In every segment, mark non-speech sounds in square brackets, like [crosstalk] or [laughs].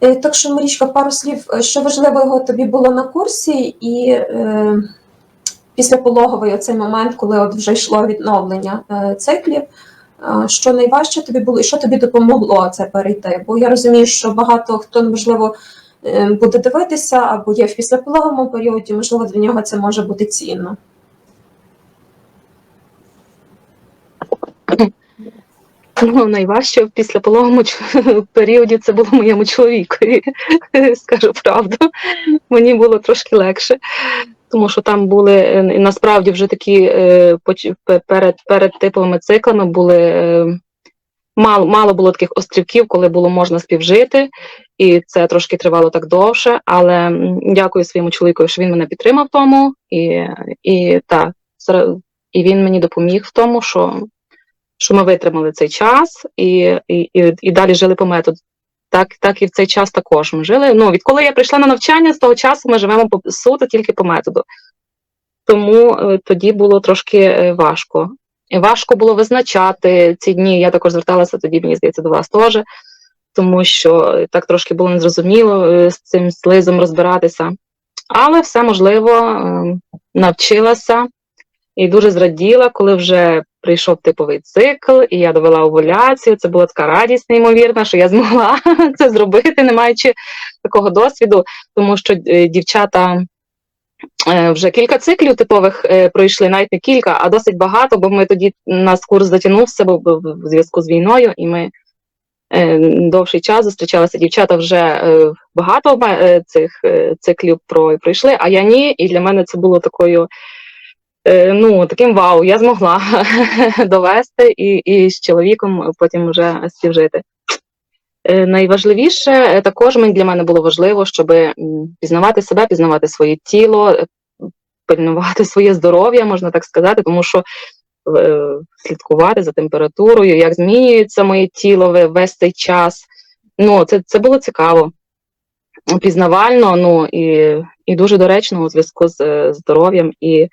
Е, Так що, Марічка, пару слів, е, що важливого тобі було на курсі, і е, післяпологовий оцей момент, коли от вже йшло відновлення е, циклів, е, що найважче тобі було, і що тобі допомогло це перейти? Бо я розумію, що багато хто, можливо, е, буде дивитися або є в післяпологовому періоді, можливо, для нього це може бути цінно. Ну, найважче в післяпологовому ч- [laughs] періоді це було моєму чоловікові, [laughs] скажу правду. Мені було трошки легше, тому що там були е, насправді вже такі е, перед, перед типовими циклами були е, мало, мало було таких острівків, коли було можна співжити, і це трошки тривало так довше. Але дякую своєму чоловікові, що він мене підтримав в тому, і, і, та, зра- і він мені допоміг в тому, що що ми витримали цей час і, і, і, і далі жили по методу. Так, так і в цей час також ми жили. Ну, відколи я прийшла на навчання, з того часу ми живемо по суто тільки по методу. Тому е, тоді було трошки е, важко. І важко було визначати ці дні. Я також зверталася тоді, мені здається, до вас теж, тому що так трошки було незрозуміло е, з цим слизом розбиратися. Але все можливо, е, навчилася і дуже зраділа, коли вже прийшов типовий цикл, і я довела овуляцію. Це була така радість неймовірна, що я змогла [laughs] це зробити, не маючи такого досвіду, тому що е, дівчата. е, Вже кілька циклів типових е, пройшли, навіть не кілька, а досить багато, бо ми тоді нас курс затягнувся бо в зв'язку з війною, і ми довший час зустрічалися. Дівчата вже багато цих циклів про- пройшли, а я ні. І для мене це було такою ну, таким вау, я змогла [laughs] довести і, і з чоловіком потім вже співжити. Е, Найважливіше е, також для мене було важливо, щоб пізнавати себе, пізнавати своє тіло, е, пильнувати своє здоров'я, можна так сказати, тому що е, слідкувати за температурою, як змінюється моє тіло весь цей час. Ну, це, це було цікаво, пізнавально, ну і, і дуже доречно у зв'язку з е, здоров'ям і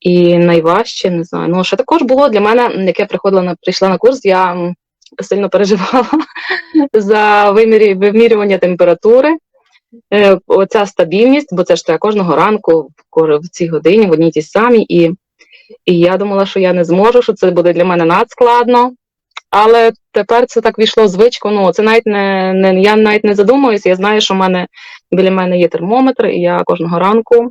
і найважче, не знаю. Ну, ще також було для мене, як я приходила на прийшла на курс, я сильно переживала [laughs] за вимірі, вимірювання температури. Е, оця стабільність, бо це ж треба кожного ранку в цій годині, в одній тій самій. І, і я думала, що я не зможу, що це буде для мене надскладно. Але тепер це так війшло в звичку. Ну, це навіть не, не я навіть не задумуюся. Я знаю, що в мене біля мене є термометр, і я кожного ранку